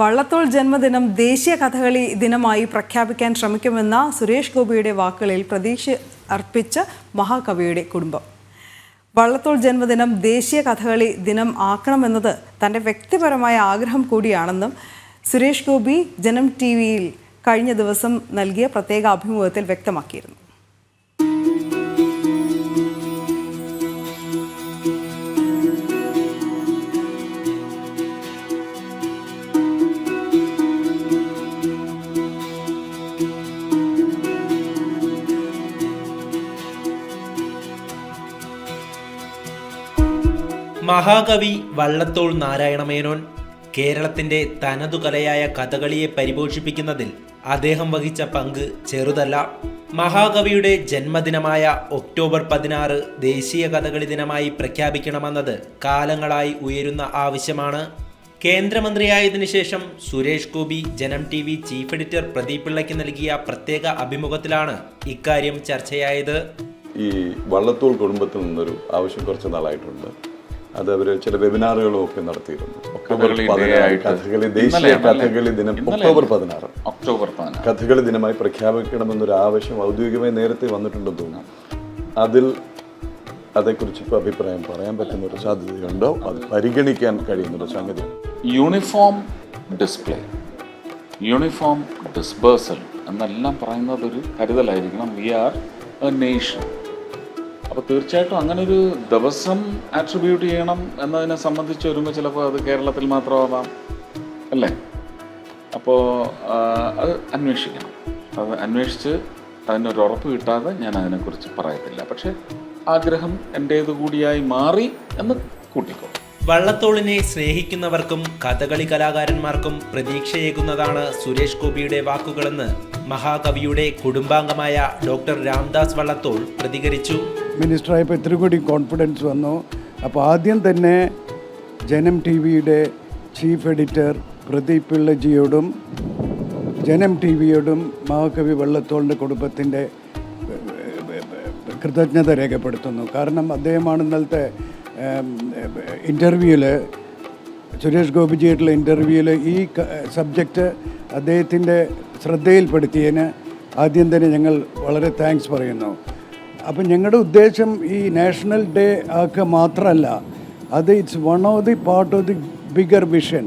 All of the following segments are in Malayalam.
വള്ളത്തോൾ ജന്മദിനം ദേശീയ കഥകളി ദിനമായി പ്രഖ്യാപിക്കാൻ ശ്രമിക്കുമെന്ന സുരേഷ് ഗോപിയുടെ വാക്കുകളിൽ പ്രതീക്ഷ അർപ്പിച്ച മഹാകവിയുടെ കുടുംബം. വള്ളത്തോൾ ജന്മദിനം ദേശീയ കഥകളി ദിനം ആക്കണമെന്നത് തന്റെ വ്യക്തിപരമായ ആഗ്രഹം കൂടിയാണെന്നും സുരേഷ് ഗോപി ജനം ടി വിയിൽ കഴിഞ്ഞ ദിവസം നൽകിയ പ്രത്യേക അഭിമുഖത്തിൽ വ്യക്തമാക്കിയിരുന്നു. മഹാകവി വള്ളത്തോൾ നാരായണമേനോൻ കേരളത്തിന്റെ തനതു കലയായ കഥകളിയെ പരിപോഷിപ്പിക്കുന്നതിൽ അദ്ദേഹം വഹിച്ച പങ്ക് ചെറുതല്ല. മഹാകവിയുടെ ജന്മദിനമായ ഒക്ടോബർ പതിനാറ് ദേശീയ കഥകളി ദിനമായി പ്രഖ്യാപിക്കണമെന്നത് കാലങ്ങളായി ഉയരുന്ന ആവശ്യമാണ്. കേന്ദ്രമന്ത്രിയായതിനു ശേഷം Suresh Gopi Janam T V chief editor Pradeep പിള്ളയ്ക്ക് നൽകിയ പ്രത്യേക അഭിമുഖത്തിലാണ് ഇക്കാര്യം ചർച്ചയായത്. ഈ വള്ളത്തോൾ കുടുംബത്തിൽ നിന്നൊരു ആവശ്യം കുറച്ച് നാളായിട്ടുണ്ട്. അത് അവർ ചില വെബിനാറുകളും ഒക്കെ നടത്തിയിരുന്നു. ഒക്ടോബർ കഥകളി പതിനാറ് കഥകളി ദേശീയ? കഥകളി ദിനം ഒക്ടോബർ പതിനാറ്. ഒക്ടോബർ പതിനാറ്. കഥകളി ദിനമായി പ്രഖ്യാപിക്കണമെന്നൊരു ആവശ്യം ഔദ്യോഗികമായി നേരത്തെ വന്നിട്ടുണ്ടെന്ന് തോന്നുന്നു. അതിൽ അതേക്കുറിച്ച് ഇപ്പോൾ അഭിപ്രായം പറയാൻ പറ്റുന്ന ഒരു സാധ്യതയുണ്ടോ? അത് പരിഗണിക്കാൻ കഴിയുന്ന ഒരു സംഗതിയാണ്. Uniform display. Uniform disbursal. എന്നെല്ലാം പറയുന്നത് ഒരു കരുതലായിരിക്കണം. We are a nation. അപ്പോൾ തീർച്ചയായിട്ടും അങ്ങനെ ഒരു ദിവസം ആട്രിബ്യൂട്ട് ചെയ്യണം എന്നതിനെ സംബന്ധിച്ച് വരുമ്പോൾ ചിലപ്പോൾ അത് കേരളത്തിൽ മാത്രമാവാം അല്ലേ? അപ്പോൾ അത് അന്വേഷിക്കണം. അത് അന്വേഷിച്ച് അതിനൊരു ഉറപ്പ് കിട്ടാതെ ഞാൻ അതിനെക്കുറിച്ച് പറയത്തില്ല. പക്ഷേ ആഗ്രഹം എന്റേത് കൂടിയായി മാറി എന്ന് കൂട്ടിക്കോ വള്ളത്തോളിനെ സ്നേഹിക്കുന്നവർക്കും കഥകളി കലാകാരന്മാർക്കും പ്രതീക്ഷയേകുന്നതാണ് സുരേഷ് ഗോപിയുടെ വാക്കുകളെന്ന് മഹാകവിയുടെ കുടുംബാംഗമായ ഡോക്ടർ രാംദാസ് വള്ളത്തോൾ പ്രതികരിച്ചു. മിനിസ്റ്ററായപ്പോൾ ഇത്തിരി കൂടി കോൺഫിഡൻസ് വന്നു. അപ്പോൾ ആദ്യം തന്നെ ജനം ടി വിയുടെ ചീഫ് എഡിറ്റർ പ്രദീപ് പിള്ളജിയോടും ജനം ടി വിയോടും മഹാകവി വള്ളത്തോളിന്റെ കുടുംബത്തിന്റെ കൃതജ്ഞത രേഖപ്പെടുത്തുന്നു. കാരണം അദ്ദേഹമാണ് ഇന്നലത്തെ ഇന്റർവ്യൂവിൽ സുരേഷ് ഗോപിജിയായിട്ടുള്ള ഇന്റർവ്യൂവിൽ ഈ സബ്ജക്റ്റ് അദ്ദേഹത്തിന്റെ ശ്രദ്ധയിൽപ്പെടുത്തിയതിന് ആദ്യം തന്നെ ഞങ്ങൾ വളരെ താങ്ക്സ് പറയുന്നു. അപ്പം ഞങ്ങളുടെ ഉദ്ദേശം ഈ നാഷണൽ ഡേ ആക്കുക മാത്രമല്ല അത് it's one of the part of the bigger vision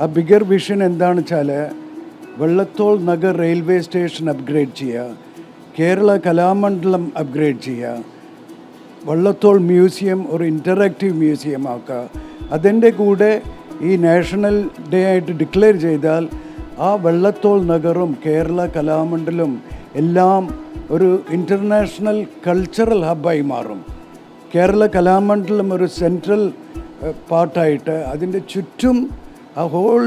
ആ ബിഗർ വിഷൻ എന്താണെന്ന് വെച്ചാൽ Vallathol Nagar railway station upgrade ചെയ്യുക കേരള കലാമണ്ഡലം അപ്ഗ്രേഡ് ചെയ്യുക വള്ളത്തോൾ മ്യൂസിയം ഒരു ഇന്ററാക്റ്റീവ് മ്യൂസിയം ആക്കുക. അതിന്റെ കൂടെ ഈ നാഷണൽ ഡേ ആയിട്ട് ഡിക്ലെയർ ചെയ്താൽ ആ വള്ളത്തോൾ നഗറും കേരള കലാമണ്ഡലും എല്ലാം ഒരു ഇന്റർനാഷണൽ കൾച്ചറൽ ഹബ്ബായി മാറും. കേരള കലാമണ്ഡലം ഒരു സെൻട്രൽ പാർട്ടായിട്ട് അതിന്റെ ചുറ്റും ആ ഹോൾ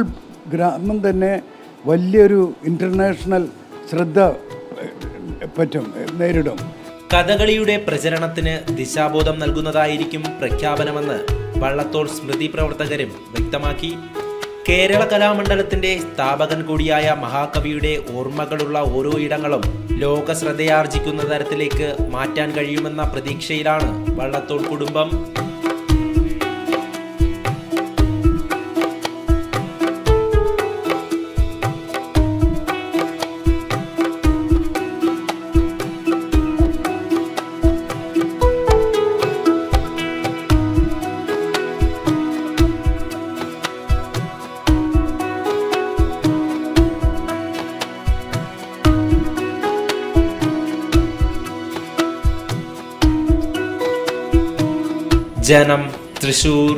ഗ്രാമം തന്നെ വലിയൊരു ഇന്റർനാഷണൽ ശ്രദ്ധ പറ്റും നേരിടും. കഥകളിയുടെ പ്രചരണത്തിന് ദിശാബോധം നൽകുന്നതായിരിക്കും പ്രഖ്യാപനമെന്ന് വള്ളത്തോൾ സ്മൃതി പ്രവർത്തകരും വ്യക്തമാക്കി. കേരള കലാമണ്ഡലത്തിന്റെ സ്ഥാപകൻ കൂടിയായ മഹാകവിയുടെ ഓർമ്മകളുള്ള ഓരോ ഇടങ്ങളും ലോക ശ്രദ്ധയാർജിക്കുന്ന തരത്തിലേക്ക് മാറ്റാൻ കഴിയുമെന്ന പ്രതീക്ഷയിലാണ് വള്ളത്തോൾ കുടുംബം. ജനം തൃശൂർ